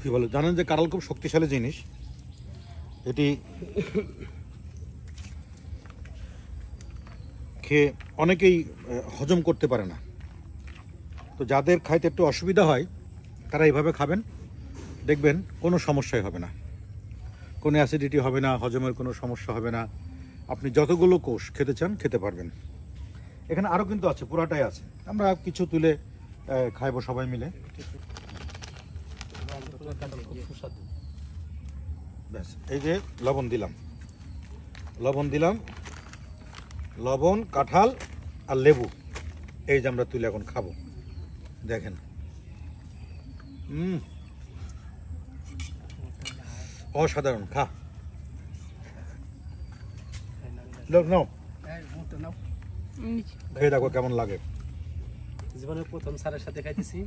কি বলে, জানেন যে কাঁঠাল খুব শক্তিশালী জিনিস? এটি খেয়ে অনেকেই হজম করতে পারে না। তো যাদের খাইতে একটু অসুবিধা হয়, তারা এইভাবে খাবেন। দেখবেন কোনো সমস্যাই হবে না। কোনো অ্যাসিডিটি হবে না, হজমের কোনো সমস্যা হবে না। আপনি যতগুলো কোষ খেতে চান, খেতে পারবেন। এখানে আরও কিন্তু আছে, পুরাটাই আছে। আমরা কিছু তুলে খাইবো সবাই মিলে। ব্যাস এই যে লবণ দিলাম। লবণ দিলাম লবণ কাঁঠাল আর লেবু। এই যে আমরা তুলে এখন খাব। দেখেন। হুম অসাধারণ খা। নাও, নাও। খেয়ে দেখো কেমন লাগে। জীবনের প্রথম স্যারের সাথে খাইতেছি।